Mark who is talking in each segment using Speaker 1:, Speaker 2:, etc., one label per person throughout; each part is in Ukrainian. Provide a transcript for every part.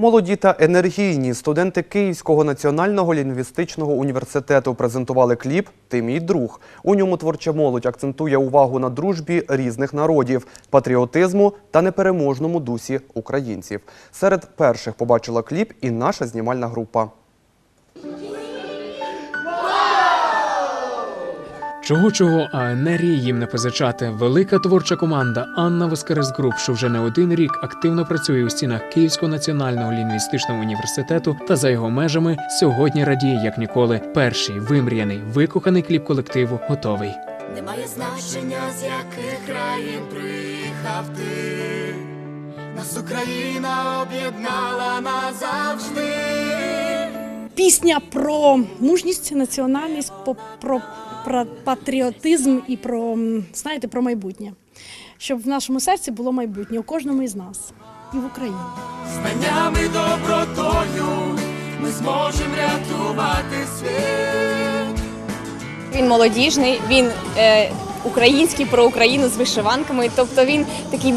Speaker 1: Молоді та енергійні студенти Київського національного лінгвістичного університету презентували кліп Ти мій друг. У ньому творча молодь акцентує увагу на дружбі різних народів, патріотизму та непереможному дусі українців. Серед перших побачила кліп і наша знімальна група.
Speaker 2: Чого чого, а енергії їм не позичати. Велика творча команда Анна Воскерес Груп, що вже не один рік активно працює у стінах Київського національного лінгвістичного університету та за його межами сьогодні радіє як ніколи. Перший вимріяний викоханий кліп колективу готовий.
Speaker 3: Немає значення, з яких країн приїхав ти. Нас Україна об'єднала назавжди.
Speaker 4: Пісня про мужність, національність, про, про патріотизм і про знаєте, про майбутнє. Щоб в нашому серці було майбутнє у кожному із нас і в Україні.
Speaker 3: Знаннями добротою ми зможемо рятувати світ.
Speaker 5: Він молодіжний, він е, український про Україну з вишиванками. Тобто він такий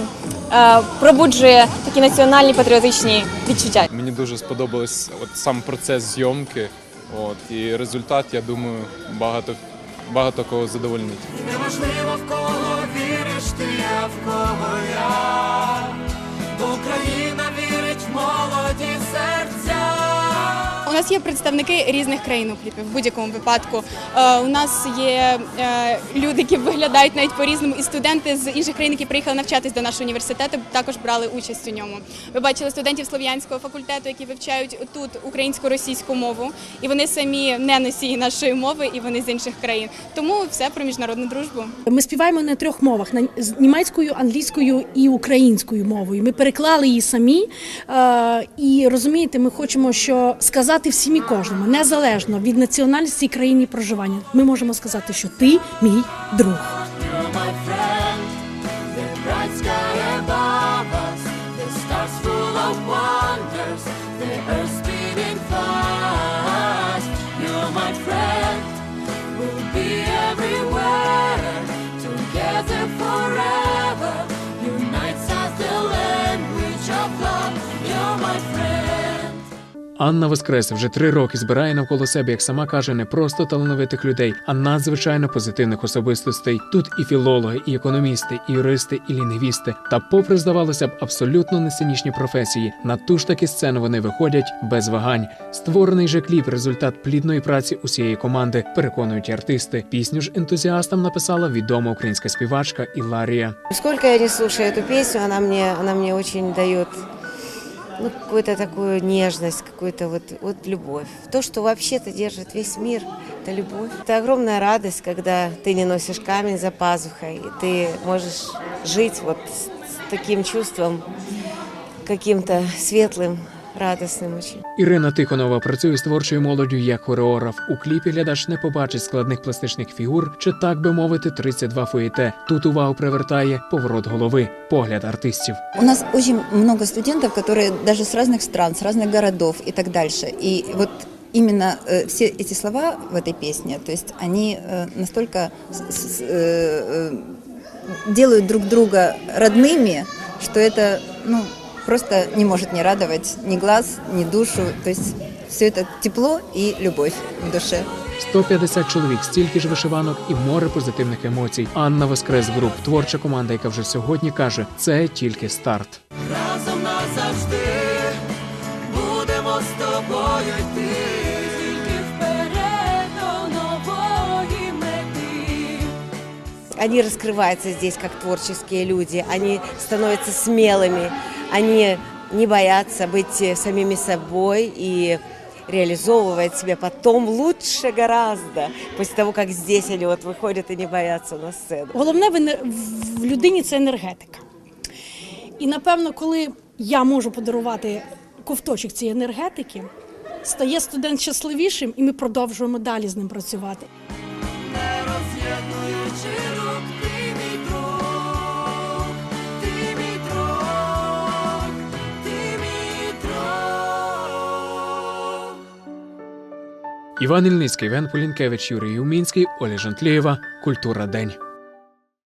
Speaker 5: пробуджує такі національні патріотичні відчуття.
Speaker 6: Мені дуже сподобалось от сам процес зйомки. От, і результат, я думаю, багато, багато кого задовольнить.
Speaker 3: Неважливо в кого віриш ти, а в кого я. Бо Україна вірить в молоді серця.
Speaker 7: У нас є представники різних країн у кліпі в будь-якому випадку. Е, у нас є е, люди, які виглядають навіть по-різному, і студенти з інших країн, які приїхали навчатись до нашого університету, також брали участь у ньому. Ви бачили студентів слов'янського факультету, які вивчають тут українсько-російську мову, і вони самі не носії нашої мови, і вони з інших країн. Тому все про міжнародну дружбу.
Speaker 4: Ми співаємо на трьох мовах: на німецькою, англійською і українською мовою. Ми переклали її самі. Е, і розумієте, ми хочемо що сказати всім і кожному, незалежно від національності і країни проживання. Ми можемо сказати, що ти мій друг.
Speaker 2: Анна Воскрес вже три роки збирає навколо себе, як сама каже, не просто талановитих людей, а надзвичайно позитивних особистостей. Тут і філологи, і економісти, і юристи, і лінгвісти. Та, попри здавалося б, абсолютно несценічні професії, на ту ж таки сцену вони виходять без вагань. Створений же кліп результат плідної праці усієї команди, переконують артисти. Пісню ж ентузіастам написала відома українська співачка Іларія.
Speaker 8: Сколько я не слушаю эту песню, она мне, она мне очень дает ну, какую-то такую нежность, какую-то вот, вот любовь. То, что вообще-то держит весь мир, это любовь. Это огромная радость, когда ты не носишь камень за пазухой, и ты можешь жить вот с, с таким чувством, каким-то светлым, радостным очень.
Speaker 2: Ірина Тихонова працює з творчою молоддю як хореограф. У кліпі глядач не побачить складних пластичних фігур чи так би мовити 32 фуєте. Тут увагу привертає поворот голови, погляд артистів.
Speaker 9: У нас очень много студентов, которые даже с разных стран, с разных городов и так дальше. И вот именно э, все эти слова в этой песне, то есть они э, настолько с- с- э, э, делают друг друга родными, что это ну, просто не может не радовать ни глаз, ни душу. То есть все это тепло и любовь в душе.
Speaker 2: 150 чоловік, стільки ж вишиванок і море позитивних емоцій. Анна Воскрес Груп, творча команда, яка вже сьогодні каже, це тільки старт.
Speaker 3: разом назавжди будемо з тобою йти.
Speaker 8: Они раскрываются здесь как творческие люди, они становятся смелыми, они не боятся быть э, самими собой и реализовывать себя потом лучше гораздо, после того, как здесь они вот выходят и не боятся на сцену.
Speaker 4: Головне в, енер- в людині це енергетика. І напевно, коли я можу подарувати ковточок цієї енергетики, стає студент щасливішим, і ми продовжуємо далі з ним працювати.
Speaker 3: Не роз'єднуючи рук, ти ти мій.
Speaker 2: Іван Ільницький, Вен Полінкевич, Юрій Юмінський, Оля Жантлєєва. Культура День.